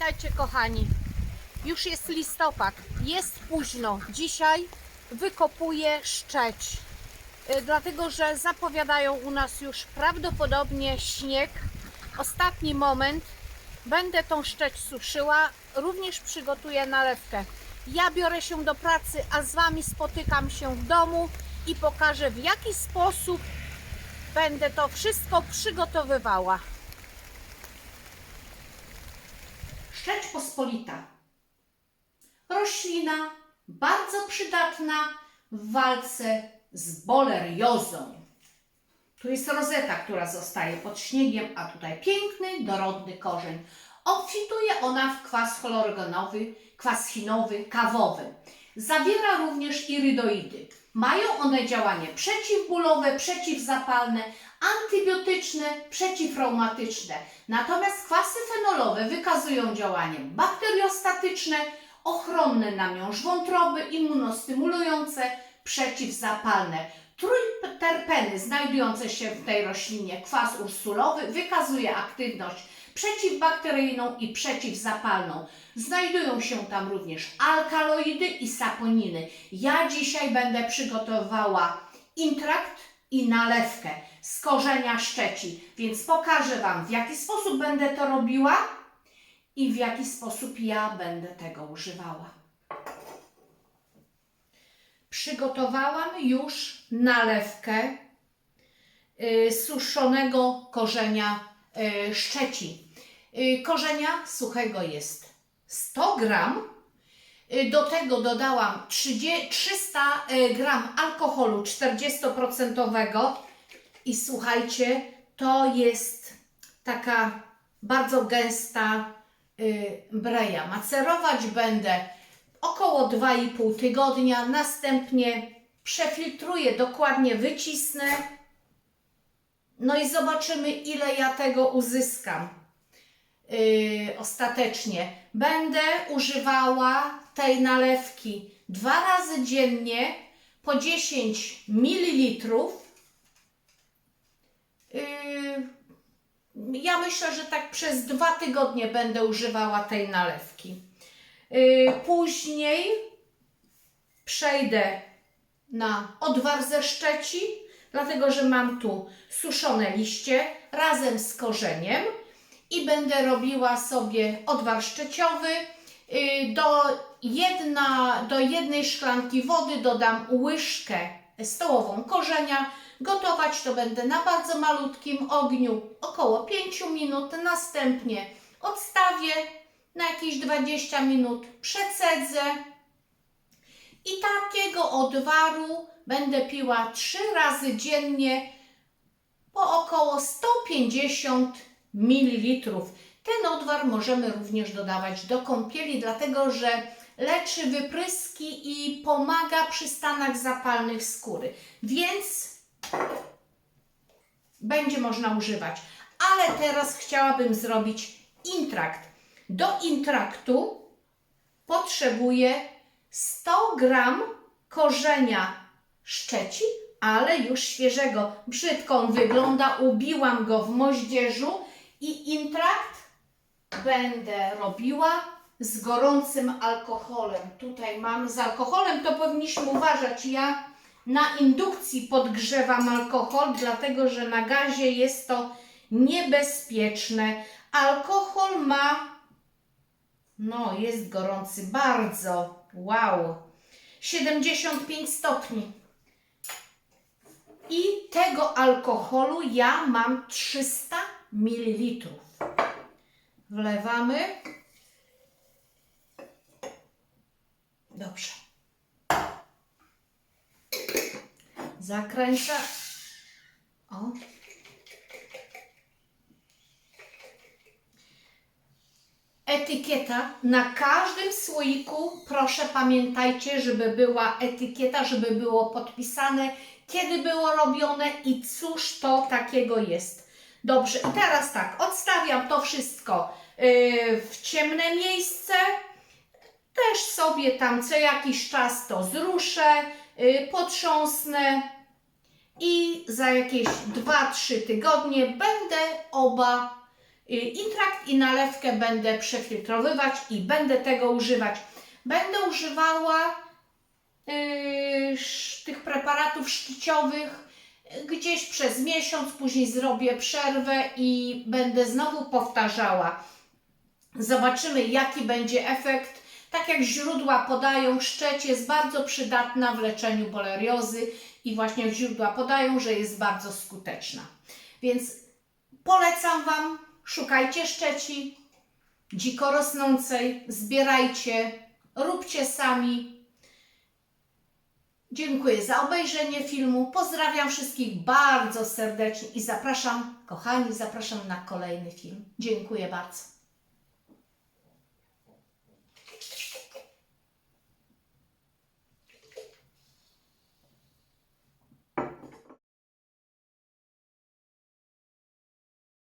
Witajcie kochani. Już jest listopad, jest późno. Dzisiaj wykopuję szczeć, Y, dlatego że zapowiadają u nas już prawdopodobnie śnieg. Ostatni moment. Będę tą szczeć suszyła, również przygotuję nalewkę. Ja biorę się do pracy, a z Wami spotykam się w domu i pokażę w jaki sposób będę to wszystko przygotowywała. Szczeć pospolita. Roślina bardzo przydatna w walce z boleriozą. Tu jest rozeta, która zostaje pod śniegiem, a tutaj piękny, dorodny korzeń. Obfituje ona w kwas chlorogenowy, kwas chinowy, kawowy. Zawiera również irydoidy. Mają one działanie przeciwbólowe, przeciwzapalne, antybiotyczne, przeciwreumatyczne. Natomiast kwasy fenolowe wykazują działanie bakteriostatyczne, ochronne na miąższ wątroby, immunostymulujące, przeciwzapalne. Trójterpeny znajdujące się w tej roślinie, kwas ursulowy, wykazuje aktywność przeciwbakteryjną i przeciwzapalną. Znajdują się tam również alkaloidy i saponiny. Ja dzisiaj będę przygotowywała intrakt i nalewkę z korzenia szczeci, więc pokażę Wam w jaki sposób będę to robiła i w jaki sposób ja będę tego używała. Przygotowałam już nalewkę y, suszonego korzenia szczeci. Y, korzenia suchego jest 100 gram. Y, Do tego dodałam 30, 300 y, gram alkoholu 40% i słuchajcie, to jest taka bardzo gęsta breja. Macerować będę około 2,5 tygodnia. Następnie przefiltruję, dokładnie wycisnę. No i zobaczymy, ile ja tego uzyskam yy, ostatecznie. Będę używała tej nalewki dwa razy dziennie po 10 ml. Yy, ja myślę, że tak przez dwa tygodnie będę używała tej nalewki. Yy, Później przejdę na odwar ze szczeci, dlatego że mam tu suszone liście razem z korzeniem i będę robiła sobie odwar szczeciowy. Yy, Do, jedna, do jednej szklanki wody dodam łyżkę stołową korzenia. Gotować to będę na bardzo malutkim ogniu, około 5 minut. Następnie odstawię na jakieś 20 minut, przecedzę i takiego odwaru będę piła 3 razy dziennie po około 150 ml. Ten odwar możemy również dodawać do kąpieli, dlatego że leczy wypryski i pomaga przy stanach zapalnych skóry. Więc będzie można używać. Ale teraz chciałabym zrobić intrakt. Do intraktu potrzebuję 100 gram korzenia szczeci, ale już świeżego. Brzydko on wygląda, ubiłam go w moździerzu i intrakt będę robiła z gorącym alkoholem. Tutaj mam z alkoholem, to powinniśmy uważać. Ja na indukcji podgrzewam alkohol, dlatego że na gazie jest to niebezpieczne. Alkohol ma, no jest gorący bardzo, wow, 75 stopni. I tego alkoholu ja mam 300 ml. Wlewamy. Dobrze. Zakręcę. O. Etykieta na każdym słoiku, proszę pamiętajcie, żeby była etykieta, żeby było podpisane, kiedy było robione i cóż to takiego jest. Dobrze, i teraz tak, odstawiam to wszystko yy, w ciemne miejsce. Też sobie tam co jakiś czas to zruszę, yy, potrząsnę i za jakieś 2-3 tygodnie będę oba Y, Intrakt i nalewkę będę przefiltrowywać i będę tego używać. Będę używała tych preparatów szkiciowych gdzieś przez miesiąc, później zrobię przerwę i będę znowu powtarzała. Zobaczymy, jaki będzie efekt. Tak jak źródła podają, szczeć jest bardzo przydatna w leczeniu boleriozy i właśnie źródła podają, że jest bardzo skuteczna. Więc polecam Wam, szukajcie szczeci dziko rosnącej, zbierajcie, róbcie sami. Dziękuję za obejrzenie filmu. Pozdrawiam wszystkich bardzo serdecznie i zapraszam, kochani, zapraszam na kolejny film. Dziękuję bardzo.